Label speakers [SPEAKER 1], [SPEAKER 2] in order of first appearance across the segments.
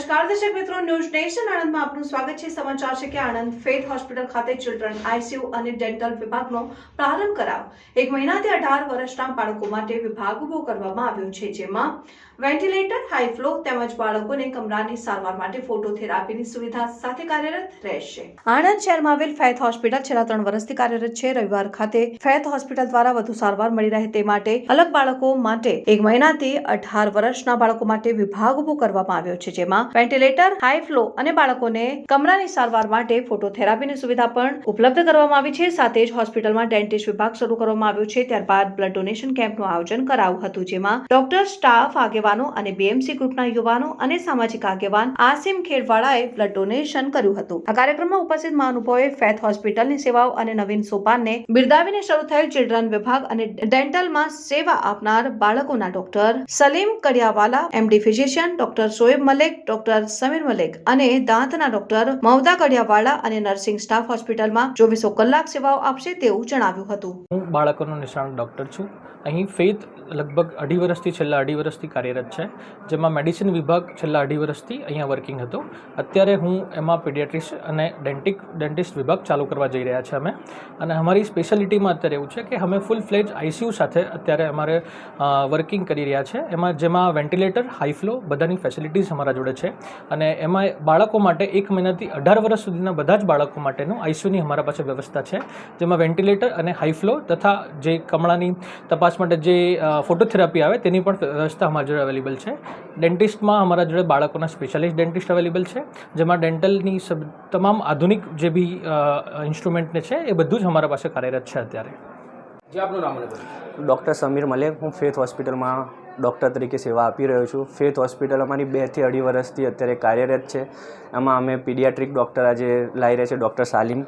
[SPEAKER 1] નમસ્કાર દર્શક મિત્રો, ન્યૂઝ નેશન આણંદમાં આપનું સ્વાગત છે. સમાચાર છે કે આણંદ ફેથ હોસ્પિટલ ખાતે ચિલ્ડ્રન આઈસીયુ અને ડેન્ટલ વિભાગનો પ્રારંભ કરાવ એક મહિનાથી અઢાર વર્ષના બાળકો માટે વિભાગ ઊભો કરવામાં આવ્યો છે, જેમાં વેન્ટિલેટર, હાઈ તેમજ બાળકોને કમરાની સારવાર માટે ફોટોથેરાપીની સુવિધા સાથે કાર્યરત રહેશે. આણંદ શહેરમાં આવેલ ફેથ હોસ્પિટલ છેલ્લા ત્રણ વર્ષથી કાર્યરત છે. રવિવાર ખાતે ફેથ હોસ્પિટલ દ્વારા વધુ સારવાર મળી રહે તે માટે અલગ બાળકો માટે એક મહિનાથી અઢાર વર્ષના બાળકો માટે વિભાગ ઊભો કરવામાં આવ્યો છે, જેમાં વેન્ટિલેટર હાઈ ફ્લો અને બાળકોને કમરાની સારવાર માટે ફોટોથેરાપીની સુવિધા પણ ઉપલબ્ધ કરવામાં આવી છે. સાથે જ હોસ્પિટલમાં ડેન્ટિસ્ટ વિભાગ શરૂ કરવામાં આવ્યો છે. ત્યારબાદ બ્લડ ડોનેશન કેમ્પનું આયોજન કરાયું હતું, જેમાં ડોક્ટર સ્ટાફ આગેવાનો અને બીએમસી ગ્રુપના યુવાનો અને સામાજિક આગેવાન આસિમ ખેડવાળાએ બ્લડ ડોનેશન કર્યું હતું. આ કાર્યક્રમમાં ઉપસ્થિત મહાનુભાવોએ ફેથ હોસ્પિટલની સેવાઓ અને નવીન સોપાનને બિરદાવીને શરૂ થયેલ ચિલ્ડ્રન વિભાગ અને ડેન્ટલમાં સેવા આપનાર બાળકોના doctor Salim Kadiyawala MD physician doctor Shoaib Malek doctor Samir Malek અને દાંતના ડોક્ટર મમતા કડિયાવાળા અને નર્સિંગ સ્ટાફ હોસ્પિટલમાં ચોવીસો કલાક સેવાઓ આપશે તેવું જણાવ્યું હતું.
[SPEAKER 2] હું બાળકોનો નિષ્ણાત ડૉક્ટર છું. અહીં ફેથ લગભગ અઢી વર્ષથી છેલ્લા અઢી વર્ષથી કાર્યરત છે, જેમાં મેડિસિન વિભાગ છેલ્લા અઢી વર્ષથી અહીંયા વર્કિંગ હતો. અત્યારે હું એમાં પીડિયાટ્રિસ્ટ અને ડેન્ટિક, ડેન્ટિસ્ટ વિભાગ ચાલુ કરવા જઈ રહ્યા છે અમે. અને અમારી સ્પેશિયાલિટીમાં અત્યારે એવું છે કે અમે ફૂલ ફ્લેજ આઈસીયુ સાથે અત્યારે અમારે વર્કિંગ કરી રહ્યા છે. એમાં જેમાં વેન્ટિલેટર હાઈ ફ્લો બધાની ફેસિલિટીઝ અમારા જોડે છે. અને એમાં બાળકો માટે એક મહિનાથી અઢાર વર્ષ સુધીના બધા જ બાળકો માટેનું આઈસીયુની અમારા પાસે વ્યવસ્થા છે, જેમાં વેન્ટિલેટર અને હાઈ ફ્લો તથા જે કમળાની તપાસ માટે જે ફોટોથેરાપી આવે તેની પણ વ્યવસ્થા અમારા જોડે અવેલેબલ છે. ડેન્ટિસ્ટમાં અમારા જોડે બાળકોના સ્પેશિયાલિસ્ટ ડેન્ટિસ્ટ અવેલેબલ છે જેમાં ડેન્ટલની સબ તમામ આધુનિક જે બી ઇન્સ્ટ્રુમેન્ટને છે એ બધું જ અમારા પાસે કાર્યરત છે અત્યારે.
[SPEAKER 3] જે આપનું નામ
[SPEAKER 4] ડૉક્ટર સમીર મલેક. હું ફેથ હોસ્પિટલમાં ડૉક્ટર તરીકે સેવા આપી રહ્યો છું. ફેથ હોસ્પિટલ અમારી બેથી અઢી વર્ષથી અત્યારે કાર્યરત છે. એમાં અમે પીડિયાટ્રિક ડૉક્ટર આજે લાવી રહ્યા છે ડૉક્ટર સાલિમ.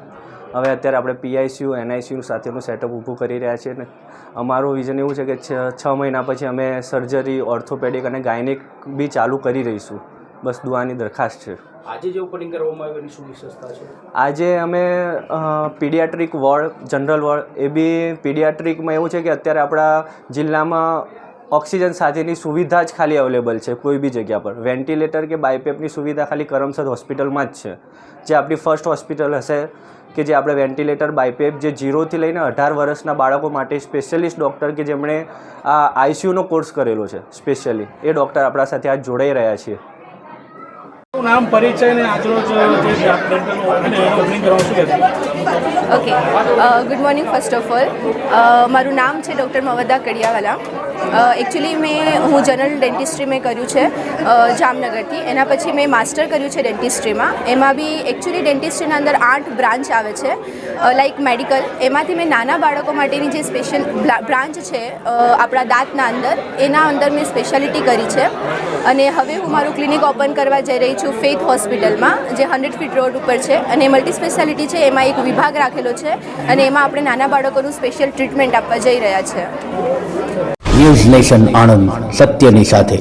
[SPEAKER 4] હવે અત્યારે આપણે પીઆઈસીયુ એનઆઈસીયુ સાથેનું સેટઅપ ઊભું કરી રહ્યા છીએ અને અમારું વિઝન એવું છે કે છ છ મહિના પછી અમે સર્જરી ઓર્થોપેડિક અને ગાયનિક બી ચાલુ કરી રહીશું. બસ દુઆની દરખાસ્ત છે.
[SPEAKER 3] આજે જે ઓપનિંગ કરવામાં આવ્યું એની શું વિશેષતા છે?
[SPEAKER 4] આજે અમે paediatric ward general ward A B પીડિયાટ્રિકમાં એવું છે કે અત્યારે આપણા જિલ્લામાં ઓક્સિજન સાથેની સુવિધા જ ખાલી અવેલેબલ છે, કોઈ બી જગ્યા પર. વેન્ટિલેટર કે બાયપેપની સુવિધા ખાલી કરમસદ હોસ્પિટલમાં જ છે. જે આપણી ફર્સ્ટ હોસ્પિટલ હશે કે જે આપણે વેન્ટિલેટર, બાયપેપ જે જીરોથી લઈને અઢાર વર્ષના બાળકો માટે સ્પેશિયલિસ્ટ ડૉક્ટર કે જેમણે આ આઈસીયુનો કોર્સ કરેલો છે, સ્પેશિયલી. એ ડૉક્ટર આપણા સાથે આજ જોડાઈ રહ્યા છીએ.
[SPEAKER 5] Okay. Good morning first of all મારું નામ છે ડૉક્ટર મવદા કડિયાવાલા. એકચ્યુઅલી મેં, હું જનરલ ડેન્ટિસ્ટ્રી મેં કર્યું છે જામનગરથી. એના પછી મેં માસ્ટર કર્યું છે ડેન્ટિસ્ટ્રીમાં એમાં બી એકચ્યુઅલી ડેન્ટિસ્ટ્રીના અંદર આઠ બ્રાન્ચ આવે છે લાઈક મેડિકલ એમાંથી મેં નાના બાળકો માટેની જે સ્પેશિયલ બ્રાન્ચ છે આપણા દાંતના અંદર, એના અંદર મેં સ્પેશિયાલિટી કરી છે. અને હવે હું મારું ક્લિનિક ઓપન કરવા જઈ રહી છું ફેથ હોસ્પિટલમાં, જે હંડ્રેડ ફીટ રોડ ઉપર છે. અને મલ્ટી સ્પેશિયાલિટી છે, એમાં એક વિભાગ રાખેલો છે અને એમાં આપણે નાના બાળકોનું સ્પેશિયલ ટ્રીટમેન્ટ આપવા જઈ રહ્યા છે.
[SPEAKER 6] ન્યૂઝ નેશન આણંદ, સત્યની સાથે.